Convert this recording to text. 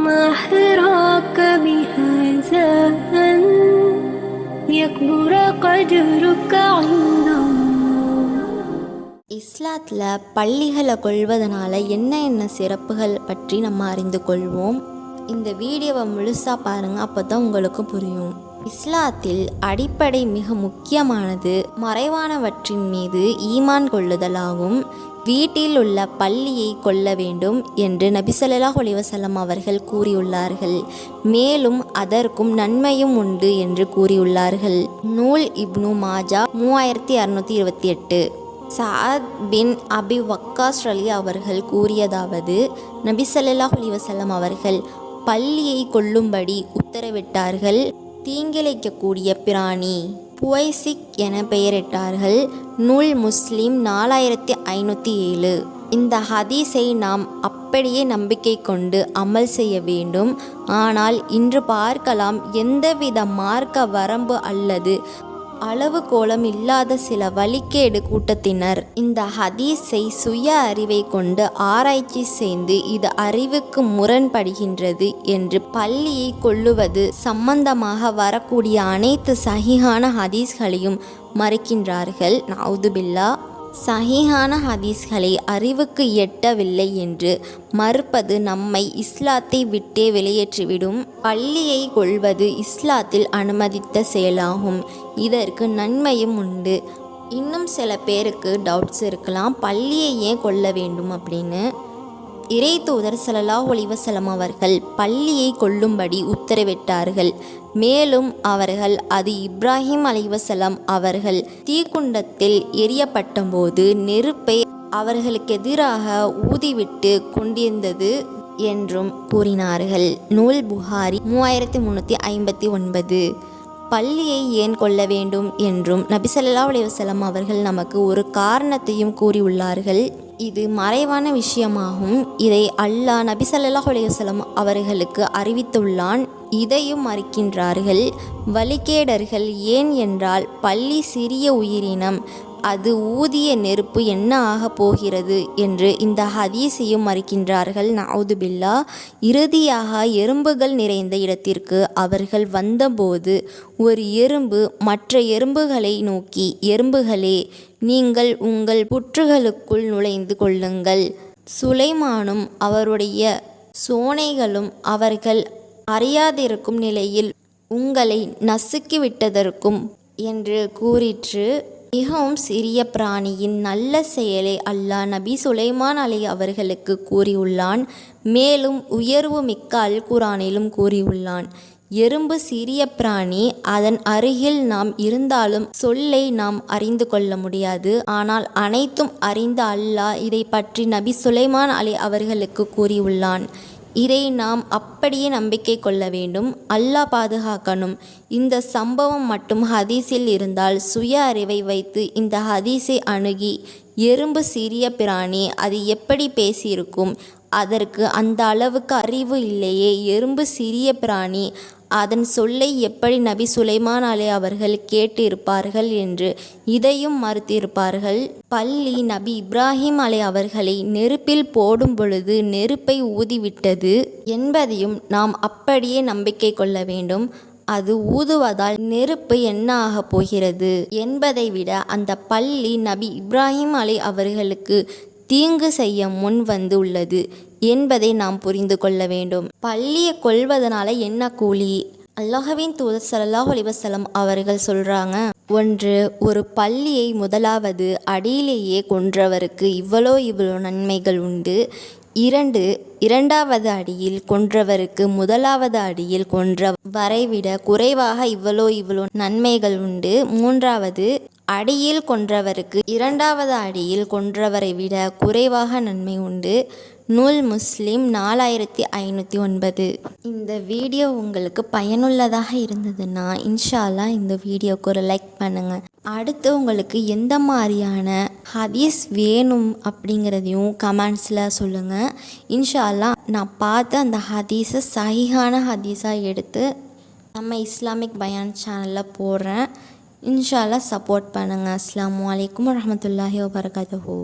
ما حراك بهذا أن يكبر قدرك عند الله இஸ்லாத்தில் பள்ளிகளை கொள்வதனால என்ன என்ன சிறப்புகள் பற்றி நம்ம அறிந்து கொள்வோம் இந்த வீடியோவை முழுசாக பாருங்கள் அப்போ தான் உங்களுக்கு புரியும் இஸ்லாத்தில் அடிப்படை மிக முக்கியமானது மறைவானவற்றின் மீது ஈமான் கொள்ளுதலாகும். வீட்டில் உள்ள பள்ளியை கொல்ல வேண்டும் என்று நபிசல்லாஹ் ஒலிவசல்லம் அவர்கள் கூறியுள்ளார்கள். மேலும் அதற்கும் நன்மையும் உண்டு என்று கூறியுள்ளார்கள். நூல் இப்னு மாஜா மூவாயிரத்தி அறுநூற்றி இருபத்தி எட்டு. சாத் பின் அபி வக்காஸ் அலி அவர்கள் கூறியதாவது நபிசல்லாஹ் ஸல்லல்லாஹு அவர்கள் பள்ளியை கொல்லும்படி உத்தரவிட்டார்கள். தீங்கிழைக்கக்கூடிய பிராணி புவைசிக் என பெயரிட்டார்கள். நூல் முஸ்லிம் நாலாயிரத்தி ஐநூற்றி ஏழு. இந்த ஹதீஸை நாம் அப்படியே நம்பிக்கை கொண்டு அமல் செய்ய வேண்டும். ஆனால் இன்று பார்க்கலாம் எந்தவித மார்க்க வரம்பு அல்லது அளவு கோலம் இல்லாத சில வழிகேடு கூட்டத்தினர். இந்த ஹதீஸை சுய அறிவை கொண்டு ஆராய்ச்சி செய்து இது அறிவுக்கு முரண்படுகின்றது என்று பள்ளியை கொள்ளுவது சம்பந்தமாக வரக்கூடிய அனைத்து சகிகான ஹதீஸ்களையும் மறுக்கின்றார்கள். நவுதுபில்லா. சஹிஹான ஹதீஸ்களை அறிவுக்கு எட்டவில்லை என்று மறுப்பது நம்மை இஸ்லாத்தை விட்டே வெளியேற்றிவிடும். பள்ளியை கொள்வது இஸ்லாத்தில் அனுமதித்த செயலாகும். இதற்கு நன்மையும் உண்டு. இன்னும் சில பேருக்கு டவுட்ஸ் இருக்கலாம். பள்ளியை ஏன் கொள்ள வேண்டும் அப்படின்னு இறை தூதர் ஸல்லல்லாஹு ஒளிவசலம் அவர்கள் பள்ளியை கொல்லும்படி உத்தரவிட்டார்கள். மேலும் அவர்கள் அது இப்ராஹிம் அலைவசலம் அவர்கள் தீக்குண்டத்தில் எரியப்பட்டபோது நெருப்பை அவர்களுக்கு எதிராக ஊதிவிட்டு கொண்டிருந்தது என்றும் கூறினார்கள். நூல் புகாரி மூவாயிரத்தி முந்நூற்றி ஐம்பத்தி ஒன்பது. பள்ளியை ஏன் கொள்ள வேண்டும் என்றும் நபிசல்லா அலைவசலம் அவர்கள் நமக்கு ஒரு காரணத்தையும் கூறியுள்ளார்கள். இது மறைவான விஷயமாகும். இதை அல்லாஹ் நபி சல்லாஹ் அலைஹி அவர்களுக்கு அறிவித்துள்ளான். இதையும் மறுக்கின்றார்கள். வழிகேடர்கள் ஏன் என்றால் பள்ளி சிறிய உயிரினம். அது ஊதிய நெருப்பு என்ன ஆகப் போகிறது என்று இந்த ஹதீஸையும் மறுக்கின்றார்கள் நவுதுபில்லா இறுதியாக எறும்புகள் நிறைந்த இடத்திற்கு அவர்கள் வந்தபோது ஒரு எறும்பு மற்ற எறும்புகளை நோக்கி எறும்புகளே நீங்கள் உங்கள் புற்றுகளுக்குள் நுழைந்து கொள்ளுங்கள். சுலைமானும் அவருடைய சோனைகளும் அவர்கள் அறியாதிருக்கும் நிலையில் உங்களை நசுக்கிவிட்டதற்கும் என்று கூறிற்று. மிகவும் சிறிய பிராணியின் நல்ல செயலை அல்லாஹ் நபி சுலைமான் அலி அவர்களுக்கு கூறியுள்ளான். மேலும் உயர்வு மிக்க அல் குரானிலும் கூறியுள்ளான். எறும்பு சிறிய பிராணி அதன் அருகில் நாம் இருந்தாலும் சொல்லை நாம் அறிந்து கொள்ள முடியாது. ஆனால் அனைத்தும் அறிந்த அல்லாஹ் இதை பற்றி நபி சுலைமான் அலி அவர்களுக்கு கூறியுள்ளான். இதை நாம் அப்படியே நம்பிக்கை கொள்ள வேண்டும். அல்லாஹ் பாதுகாக்கணும். இந்த சம்பவம் மட்டும் ஹதீஸில் இருந்தால் சுய அறிவை வைத்து இந்த ஹதீஸை அணுகி எறும்பு சிறிய பிராணி அது எப்படி பேசியிருக்கும்? அதற்கு அந்த அளவுக்கு அறிவு இல்லையே. எறும்பு சிறிய பிராணி அதன் சொல்லை எப்படி நபி சுலைமான் அலை அவர்கள் கேட்டிருப்பார்கள் என்று இதையும் மறுத்திருப்பார்கள். பள்ளி நபி இப்ராஹிம் அலை அவர்களை நெருப்பில் போடும் பொழுது நெருப்பை ஊதிவிட்டது என்பதையும் நாம் அப்படியே நம்பிக்கை கொள்ள வேண்டும். அது ஊதுவதால் நெருப்பு என்ன ஆகப் போகிறது என்பதை விட அந்த பள்ளி நபி இப்ராஹிம் அலி அவர்களுக்கு தீங்கு செய்ய முன் வந்து உள்ளது என்பதை நாம் புரிந்து கொள்ள வேண்டும். பள்ளியை கொள்வதனால என்ன கூலி? அல்லாஹவின் தூதர் சல்லாஹ் அலிவசலம் அவர்கள் சொல்கிறாங்க ஒன்று ஒரு பள்ளியை முதலாவது அடியிலேயே கொன்றவருக்கு இவ்வளோ இவ்வளோ நன்மைகள் உண்டு. இரண்டு இரண்டாவது அடியில் கொன்றவருக்கு முதலாவது அடியில் கொன்ற வரைவிட குறைவாக இவ்வளோ இவ்வளோ நன்மைகள் உண்டு. மூன்றாவது அடியில் கொன்றவருக்கு இரண்டாவது அடியில் கொன்றவரை விட குறைவாக நன்மை உண்டு. நூல் முஸ்லீம் நாலாயிரத்தி ஐநூற்றி ஒன்பது. இந்த வீடியோ உங்களுக்கு பயனுள்ளதாக இருந்ததுன்னா இன்ஷால்லா இந்த வீடியோக்கு ஒரு லைக் பண்ணுங்கள் அடுத்து உங்களுக்கு எந்த மாதிரியான ஹதீஸ் வேணும் அப்படிங்கிறதையும் கமெண்ட்ஸில் சொல்லுங்கள் இன்ஷால்லா நான் பார்த்து அந்த ஹதீஸை சகிகான ஹதீஸாக எடுத்து நம்ம இஸ்லாமிக் பயான் சேனலில் போடுறேன். இன்ஷால்லா சப்போர்ட் பண்ணுங்கள் அஸ்லாம் வலைக்கம் வரமத்துல்லாஹி வபர்கதூ